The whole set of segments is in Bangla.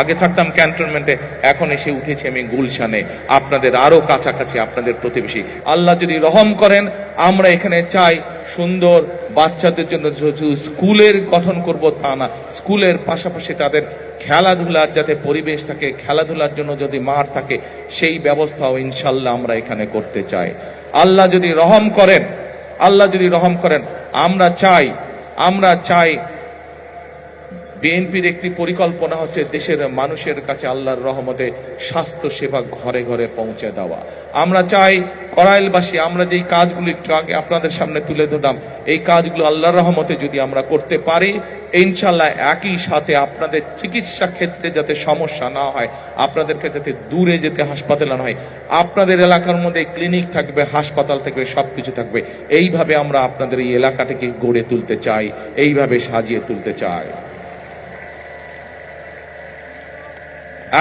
আগে থাকতাম ক্যান্টনমেন্টে, এখন এসে উঠেছি আমি গুলশানে। আপনাদের আরও কাছাকাছি আপনাদের প্রতিবেশী। আল্লাহ যদি রহম করেন, আমরা এখানে চাই সুন্দর বাচ্চাদের জন্য স্কুলের গঠন করব তা না। স্কুলের পাশাপাশি তাদের খেলাধুলার যাতে পরিবেশ থাকে, খেলাধুলার জন্য যদি মাঠ থাকে, সেই ব্যবস্থাও ইনশাল্লাহ আমরা এখানে করতে চাই। আল্লাহ যদি রহম করেন, আল্লাহ যদি রহম করেন, আমরা চাই আমরা চাই বিএনপির একটি পরিকল্পনা হচ্ছে দেশের মানুষের কাছে আল্লাহর রহমতে স্বাস্থ্য সেবা ঘরে ঘরে পৌঁছে দেওয়া। আমরা চাই করাইলবাসী, আমরা যেই কাজগুলো আগে আপনাদের সামনে তুলে ধরলাম, এই কাজগুলো আল্লাহর রহমতে যদি আমরা করতে পারি ইনশাল্লাহ একই সাথে আপনাদের চিকিৎসা ক্ষেত্রে যাতে সমস্যা না হয়, আপনাদেরকে যাতে দূরে যেতে হাসপাতালে না হয়, আপনাদের এলাকার মধ্যে ক্লিনিক থাকবে, হাসপাতাল থাকবে সব কিছু থাকবে। এইভাবে আমরা আপনাদের এই এলাকাটাকে গড়ে তুলতে চাই, এইভাবে সাজিয়ে তুলতে চাই।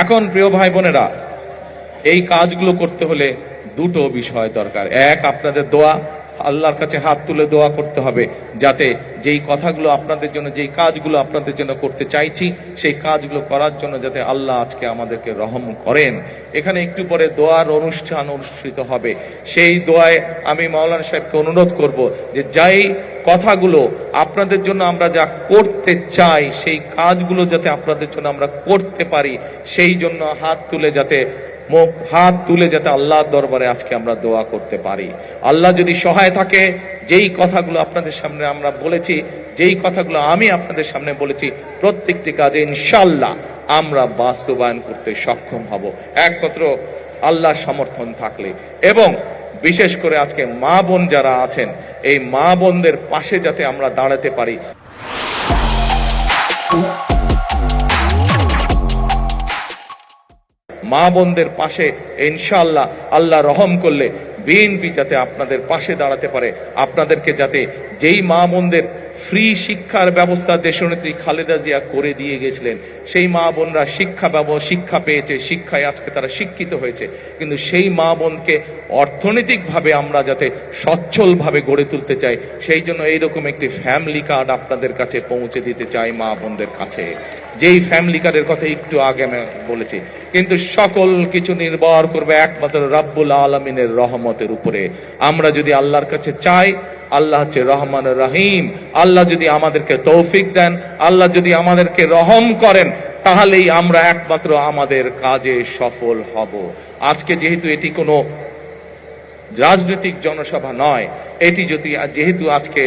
এখন প্রিয় ভাই বোনেরা এই কাজগুলো করতে হলে দুটো বিষয় দরকার। এক আপনাদের দোয়া আল্লাহর কাছে হাত তুলে দোয়া করতে হবে, যাতে যেই কথাগুলো আপনাদের জন্য, যেই কাজগুলো আপনাদের জন্য করতে চাইছি, সেই কাজগুলো করার জন্য যাতে আল্লাহ আজকে আমাদেরকে রহম করেন। এখানে একটু পরে দোয়ার অনুষ্ঠান অনুষ্ঠিত হবে। সেই দোয়ায় আমি মাওলানা সাহেবকে অনুরোধ করব যে যাই কথাগুলো আপনাদের জন্য আমরা যা করতে চাই, সেই কাজগুলো যাতে আপনাদের জন্য আমরা করতে পারি, সেই জন্য হাত তুলে যাতে মুখ, হাত তুলে যাতে আল্লাহর দরবারে আজকে আমরা দোয়া করতে পারি। আল্লাহ যদি সহায় থাকে, যেই কথাগুলো আপনাদের সামনে আমরা বলেছি, যেই কথাগুলো আমি আপনাদের সামনে বলেছি, প্রত্যেকটি কাজে ইনশাল্লাহ আমরা বাস্তবায়ন করতে সক্ষম হব। একমাত্র আল্লাহর সমর্থন থাকলে। এবং বিশেষ করে আজকে মা বোন যারা আছেন, এই মা বোনদের পাশে যাতে আমরা দাঁড়াতে পারি। মা বোনদের পাশে ইনশাআল্লাহ আল্লাহ রহম করলে বিএনপি যাতে আপনাদের পাশে দাঁড়াতে পারে। আপনাদেরকে যাতে যেই মা বোনদের ফ্রি শিক্ষার ব্যবস্থা দেশনেত্রী খালেদা জিয়া করে দিয়ে গেছিলেন, সেই মা বোনরা শিক্ষা শিক্ষা পেয়েছে, শিক্ষায় আজকে তারা শিক্ষিত হয়েছে। কিন্তু সেই মা বোনকে অর্থনৈতিকভাবে আমরা যাতে সচ্ছলভাবে গড়ে তুলতে চাই, সেই জন্য এইরকম একটি ফ্যামিলি কার্ড আপনাদের কাছে পৌঁছে দিতে চাই মা বোনদের কাছে। যেই ফ্যামিলি কার্ডের কথা একটু আগে আমি বলেছি কিন্তু সকল কিছু নির্ভর করবে একমাত্র রাব্বুল আলমিনের রহমতের উপরে। আমরা যদি আল্লাহর কাছে চাই, আল্লাহ হচ্ছে রহমান রহিম। আল্লাহ যদি আমাদেরকে তৌফিক দেন, আল্লাহ যদি আমাদেরকে রহম করেন, তাহলেই আমরা একমাত্র আমাদের কাজে সফল হব। আজকে যেহেতু এটি কোনো রাজনৈতিক জনসভা নয়, এটি যদি, যেহেতু আজকে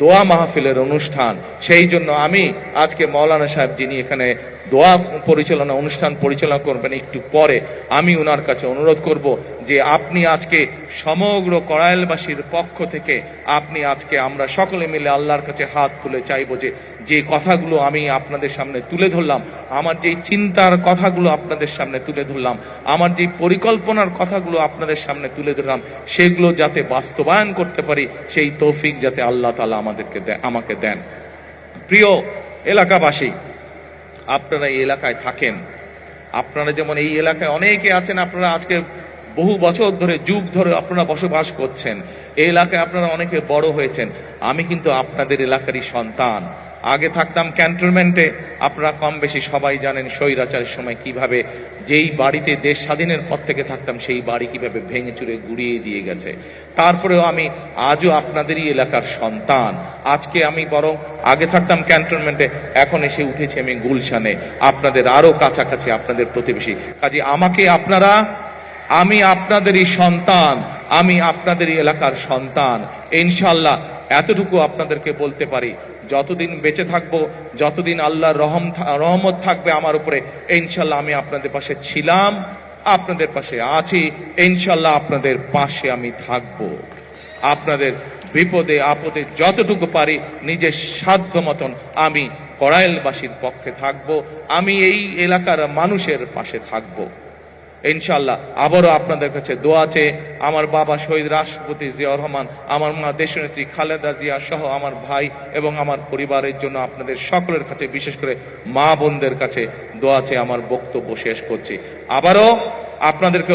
দোয়া মাহফিলের অনুষ্ঠান। সেই জন্য আমি আজকে মৌলানা সাহেব যিনি এখানে দোয়া পরিচালনা, অনুষ্ঠান পরিচালনা করবেন একটু পরে, আমি ওনার কাছে অনুরোধ করব যে আপনি আজকে সমগ্র করাইলবাসীর পক্ষ থেকে আপনি আজকে আমরা সকলে মিলে আল্লাহর কাছে হাত তুলে চাইব যে যে কথাগুলো আমি আপনাদের সামনে তুলে ধরলাম, আমার যেই চিন্তার কথাগুলো আপনাদের সামনে তুলে ধরলাম, আমার যে পরিকল্পনার কথাগুলো আপনাদের সামনে তুলে ধরলাম, সেগুলো যাতে বাস্তবায়ন করতে পারি, সেই তৌফিক যাতে আল্লাহ তালা আমাদেরকে দে- আমাকে দেন। প্রিয় এলাকাবাসী, আপনারা এই এলাকায় থাকেন। আপনারা যেমন এই এলাকায় অনেকে আছেন, আপনারা আজকে বহু বছর ধরে, যুগ ধরে আপনারা বসবাস করছেন। এই এলাকায় আপনারা অনেকে বড় হয়েছেন। আমি কিন্তু আপনাদের এলাকারই সন্তান। আগে থাকতাম ক্যান্টনমেন্টে। আপনারা কম বেশি সবাই জানেন স্বৈরাচারের সময় কীভাবে যেই বাড়িতে দেশ স্বাধীনের পর থেকে থাকতাম, সেই বাড়ি কীভাবে ভেঙে চুরে গুড়িয়ে দিয়ে গেছে। তারপরেও আমি আজও আপনাদেরই এলাকার সন্তান। আজকে আমি বরং আগে থাকতাম ক্যান্টনমেন্টে, এখন এসে উঠেছি আমি গুলশানে। আপনাদের আরও কাছাকাছি আপনাদের প্রতিবেশী। কাজে আমাকে আপনারা, আমি আপনাদেরই সন্তান, আমি আপনাদেরই এলাকার সন্তান। ইনশাল্লাহ এতটুকু আপনাদেরকে বলতে পারি। যতদিন বেঁচে থাকব, যতদিন আল্লাহর রহম রহমত থাকবে আমার উপরে, ইনশাল্লাহ আমি আপনাদের পাশে ছিলাম, আপনাদের পাশে আছি, ইনশাল্লাহ আপনাদের পাশে আমি থাকব। আপনাদের বিপদে, আপদে যতটুকু পারি, নিজের সাধ্য মতন আমি করাইলবাসীর পক্ষে থাকব, আমি এই এলাকার মানুষের পাশে থাকব। ইনশাল্লাহ আবারও আপনাদের কাছে দোয়া আছে। আমার বাবা শহীদ রাষ্ট্রপতি জিয়া রহমান, আমার মা দেশনেত্রী খালেদা জিয়া সহ আমার ভাই এবং আমার পরিবারের জন্য আপনাদের সকলের কাছে, বিশেষ করে মা বোনদের কাছে দোয়া আছে, আমার বক্তব্য শেষ করছি। আবারও আপনাদেরকে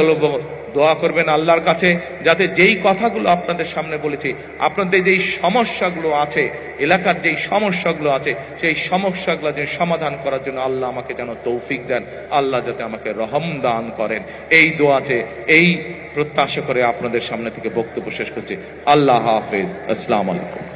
দোয়া করবেন আল্লাহর কাছে, যাতে যেই কথাগুলো আপনাদের সামনে বলেছি, আপনাদের যেই সমস্যাগুলো আছে, এলাকার যেই সমস্যাগুলো আছে, সেই সমস্যাগুলো যে সমাধান করার জন্য আল্লাহ আমাকে যেন তৌফিক দেন, আল্লাহ যাতে আমাকে রহম দান করেন। এই দোয়াতে এই প্রত্যাশা করে আপনাদের সামনে থেকে বক্তব্য শেষ করছি। আল্লাহ হাফেজ। আসসালামু আলাইকুম।